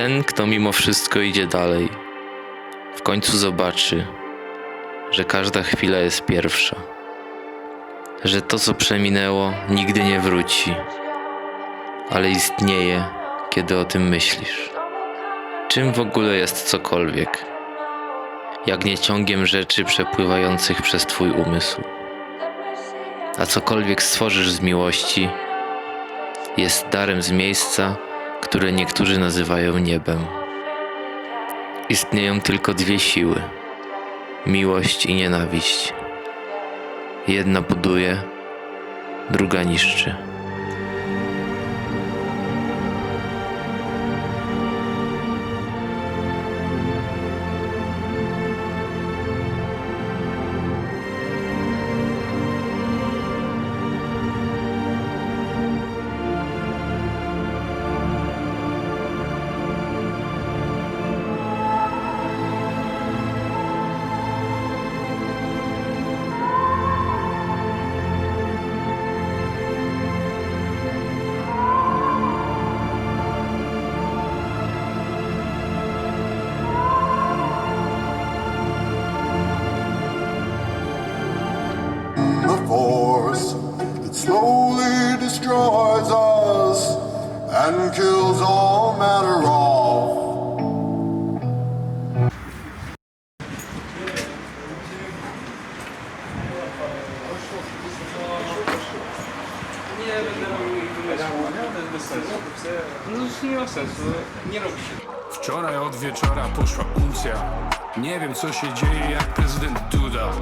Ten, kto mimo wszystko idzie dalej, w końcu zobaczy, że każda chwila jest pierwsza, że to, co przeminęło, nigdy nie wróci, ale istnieje, kiedy o tym myślisz. Czym w ogóle jest cokolwiek, jak nie ciągiem rzeczy przepływających przez Twój umysł? A cokolwiek stworzysz z miłości, jest darem z miejsca, które niektórzy nazywają niebem. Istnieją tylko dwie siły: miłość i nienawiść. Jedna buduje, druga niszczy. Slowly destroys us and kills all matter of. Nie będę robił wymysłu, to jest bez sensu. No to nie ma sensu, nie robi się. Wczoraj od wieczora poszła uncja. Nie wiem co się dzieje jak prezydent Duda.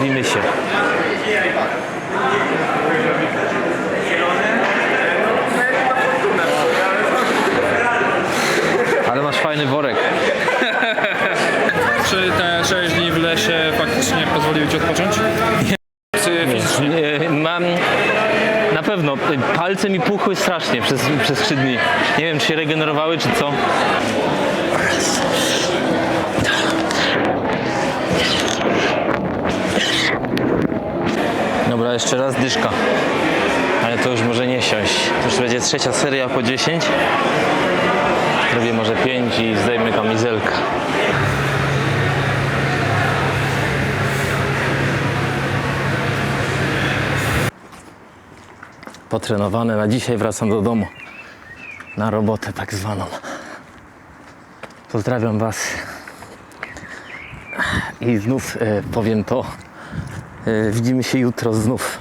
Bawimy się. Ale masz fajny worek. Czy te 6 dni w lesie faktycznie pozwoliły ci odpocząć? Nie, Mam na pewno palce mi puchły strasznie przez, przez 3 dni. Nie wiem, czy się regenerowały, czy co. Dobra, jeszcze raz dyszka. Ale to już może nie siąść. To już będzie trzecia seria po 10. Robię może 5 i zdejmę kamizelkę. potrenowane na dzisiaj wracam do domu. Na robotę tak zwaną. Pozdrawiam Was. I znów e, powiem to. E, widzimy się jutro znów.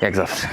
Jak zawsze.